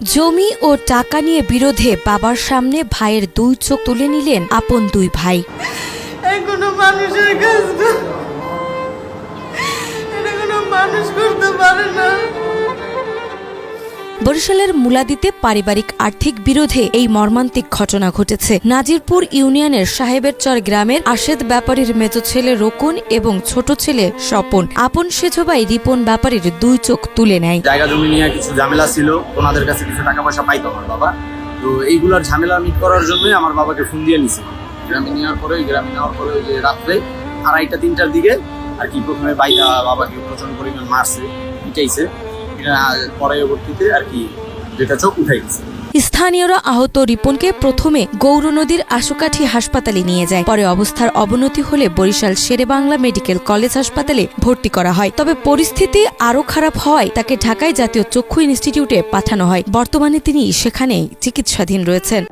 জমি ও টাকা নিয়ে বিরোধে বাবার সামনে ভাইয়ের দুই চোখ তুলে নিলেন আপন দুই ভাই। মানুষের কাজ মানুষ করতে পারে না। বরিশালের মুলাদিতে পারিবারিক আর্থিক বিরোধে এই মর্মান্তিক ঘটনা ঘটেছে। নাজিরপুর ইউনিয়নের সাহেবের চর গ্রামের আশেদ ব্যাপারীর মেজ ছেলে রকুন এবং ছোট ছেলে স্বপন। আপন সেজো ভাই রিপন ব্যাপারীর দুই চোখ তুলে নেয়। জায়গা জমি নিয়ে কিছু ঝামেলা ছিল। ওনাদের কাছে কিছু টাকা পয়সা পাইতো আমার বাবা। তো এইগুলোর ঝামেলা মিট করার জন্যই আমার বাবাকে ফোন দিয়ে নিছিল গ্রামে নেওয়ার পরে, গ্রামে নেওয়ার পরে ওই যে রাত্রে আড়াইটা, তিনটার দিকে আর কি প্রথমে বাইটা বাবাকে প্রচণ্ড পরিমাণ মারছে, পিটাইছে। পরবর্তীতে আর কি যেটা চোখ উঠাই গেছে। স্থানীয়রা আহত রিপনকে প্রথমে গৌর নদীর আশুকাঠি হাসপাতালে নিয়ে যায়। পরে অবস্থার অবনতি হলে বরিশাল শেরেবাংলা মেডিকেল কলেজ হাসপাতালে ভর্তি করা হয়। তবে পরিস্থিতি আরও খারাপ হওয়ায় তাকে ঢাকায় জাতীয় চক্ষু ইনস্টিটিউটে পাঠানো হয়। বর্তমানে তিনি সেখানেই চিকিৎসাধীন রয়েছেন।